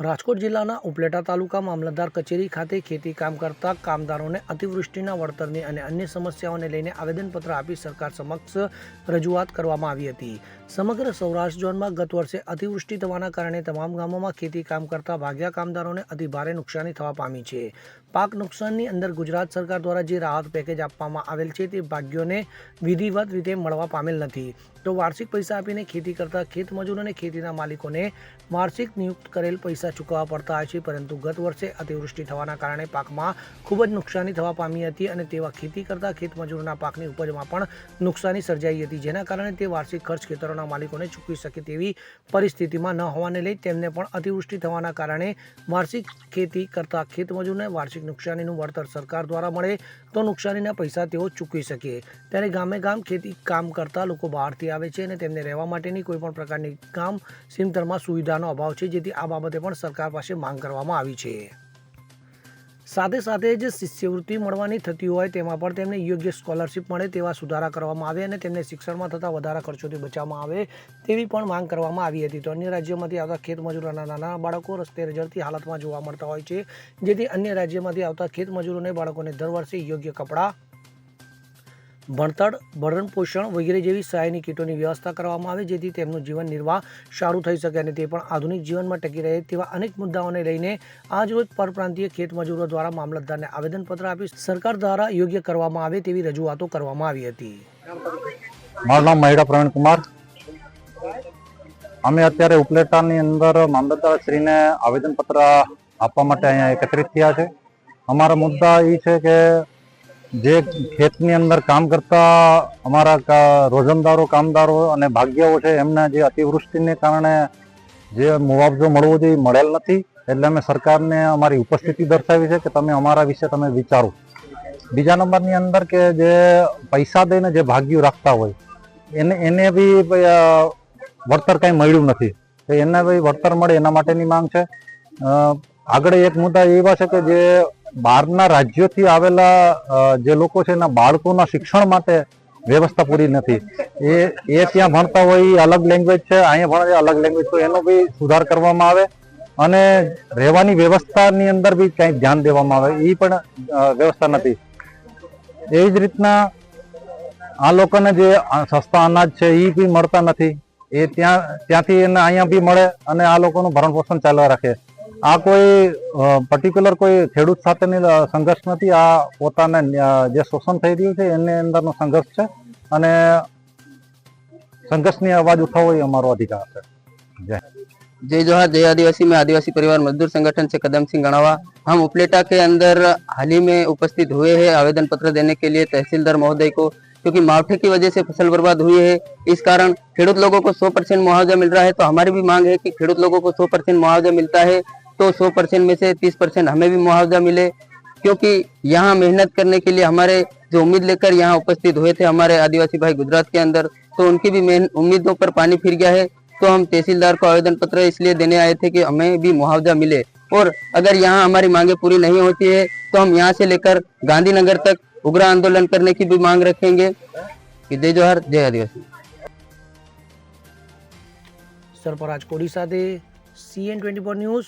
રાજકોટ જિલ્લાના ઉપલેટા તાલુકા મામલતદાર કચેરી ખાતે ખેતી કામ કરતા કામદારોને અતિવૃષ્ટિના વળતરની અને અન્ય સમસ્યાઓને લઈને આવેદનપત્ર આપી સરકાર સમક્ષ રજૂઆત કરવામાં આવી હતી. સમગ્ર સૌરાષ્ટ્ર ઝોનમાં ગત વર્ષે અતિવૃષ્ટિ થવાના કારણે તમામ ગામોમાં ખેતી કામ કરતા ભાગ્યા કામદારોને અતિભારે નુકસાની થવા પામી છે. પાક નુકસાનની અંદર ગુજરાત સરકાર દ્વારા જે રાહત પેકેજ આપવામાં આવેલ છે તે ભાગ્યોને વિધિવત રીતે મળવા પામેલ નથી. તો વાર્ષિક પૈસા આપીને ખેતી કરતા ખેતમજૂર અને ખેતીના માલિકોને વાર્ષિક નિયુક્ત કરેલ પૈસા ચૂકવવા પડતા હોય છે, પરંતુ ગત વર્ષે અતિવૃષ્ટિ થવાના કારણે પાકમાં ખૂબ જ નુકસાની થવા પામી હતી અને તેવા ખેતી કરતા ખેતમજૂરોના પાકની ઉપજમાં પણ નુકસાની સર્જાઈ હતી, જેના કારણે તે વાર્ષિક ખર્ચ ખેતરોના માલિકોને ચૂકવી શકે તેવી પરિસ્થિતિમાં ન હોવાને લઈ તેમને પણ અતિવૃષ્ટિ થવાના કારણે વાર્ષિક ખેતી કરતા ખેતમજૂરને વાર્ષિક નુકસાનીનું વળતર સરકાર દ્વારા મળે તો નુકસાનીના પૈસા તેઓ ચૂકવી શકે. ત્યારે ગામે ગામ ખેતી કામ કરતા લોકો બહારથી આવે છે અને તેમને રહેવા માટેની કોઈ પણ પ્રકારની કામ સિમતરમાં સુવિધાનો અભાવ છે, જેથી આ બાબતે પણ સરકાર પાસે માંગ કરવામાં આવી છે. સાથે સાથે જે શિષ્યવૃત્તિ મળવાની થતી હોય તેમાં પણ તેમને યોગ્ય સ્કોલરશિપ મળે તેવા સુધારા કરવામાં આવે અને તેમને શિક્ષણમાં થતા વધારા ખર્ચોથી બચાવવામાં આવે તેવી પણ માંગ કરવામાં આવી હતી. તો અન્ય રાજ્યોમાંથી આવતા ખેતમજૂરોના નાના બાળકો રસ્તે રજળતી હાલતમાં જોવા મળતા હોય છે, જેથી અન્ય રાજ્યમાંથી આવતા ખેતમજૂરોને બાળકોને દર વર્ષે યોગ્ય કપડાં ભણતર, ભરણ પોષણ વગેરે જેવી સહાયની કીટોની વ્યવસ્થા કરવામાં આવે જેથી તેમનું જીવન નિર્વાહ સારું થઈ શકે અને તે પણ આધુનિક જીવનમાં ટકી રહે તેવા અનેક મુદ્દાઓને લઈને આજરોજ પરપ્રાંતીય ખેત મજૂરો દ્વારા મામલતદારને આવેદનપત્ર આપી સરકાર દ્વારા યોગ્ય કરવામાં આવે તેવી રજૂઆતો કરવામાં આવી હતી. મારું નામ મહિડા પ્રવીણ કુમાર અમે અત્યારે ઉપલેટાની અંદર મામલતદાર શ્રીને આવેદનપત્ર આપવા માટે અહીંયા એકત્રિત થયા છે. અમારા મુદ્દા એ છે કે જે ખેતની અંદર કામ કરતા અમારા રોજંદારો, કામદારો અને ભાગ્યાઓ છે, એમને જે અતિવૃષ્ટિને કારણે જે મુઆવજો મળવો જોઈએ મળેલ નથી. એટલે અમે સરકારને અમારી ઉપસ્થિતિ દર્શાવી છે કે તમે અમારા વિશે તમે વિચારો. બીજા નંબરની અંદર કે જે પૈસા દઈને જે ભાગ્યું રાખતા હોય, એને એને બી વળતર કાંઈ મળ્યું નથી. તો એને બી વળતર મળે એના માટેની માંગ છે. આગળ એક મુદ્દા એવા છે કે જે બહારના રાજ્યોથી આવેલા જે લોકો છે એના બાળકોના શિક્ષણ માટે વ્યવસ્થા પૂરી નથી. એ એ ત્યાં ભણતા હોય એ અલગ લેંગ્વેજ છે, અહીંયા ભણે અલગ લેંગ્વેજ તો એનો બી સુધાર કરવામાં આવે અને રહેવાની વ્યવસ્થાની અંદર બી કંઈ ધ્યાન દેવામાં આવે એ પણ વ્યવસ્થા નથી. એવી જ રીતના આ લોકોને જે સસ્તા અનાજ છે એ બી મળતા નથી. એ ત્યાં, ત્યાંથી એને અહીંયા બી મળે અને આ લોકોનું ભરણ પોષણ ચાલવા રાખે. આ કોઈ પર્ટિક્યુલર કોઈ ખેડૂત સાથેની અ, સંઘર્ષ નથી આ પોતાને અ, જે શોષણ થઈ રહ્યું છે એની અંદરનો સંઘર્ષ છે અને સંઘર્ષની અવાજ ઉઠાવવો એ અમારો અધિકાર છે जय जोहार जय आदिवासी में आदिवासी परिवार मजदूर संगठन से कदम सिंह गणावा हम उपलेटा के अंदर हाल ही में उपस्थित हुए हैं आवेदन पत्र देने के लिए तहसीलदार महोदय को क्योंकि मावठे की वजह से फसल बर्बाद हुई है इस कारण खेडूत लोगों को 100 परसेंट मुआवजा मिल रहा है तो हमारी भी मांग है कि खेडूत लोगों को 100 परसेंट मुआवजा मिलता है तो 100 परसेंट में से 30 परसेंट हमें भी मुआवजा मिले क्योंकि यहाँ मेहनत करने के लिए हमारे जो उम्मीद लेकर यहाँ उपस्थित हुए थे हमारे आदिवासी भाई गुजरात के अंदर तो उनकी भी मेहन- उम्मीदों पर पानी फिर गया है तो हम तहसीलदार को आवेदन पत्र इसलिए देने आए थे कि हमें भी मुआवजा मिले और अगर यहाँ हमारी मांगे पूरी नहीं होती है तो हम यहाँ से लेकर गांधीनगर तक उग्र आंदोलन करने की भी मांग रखेंगे कि जय जोहर जय आदिवासी સરપરાજ કોડી સાથે સીએન ટ્વેન્ટી ફોર ન્યૂઝ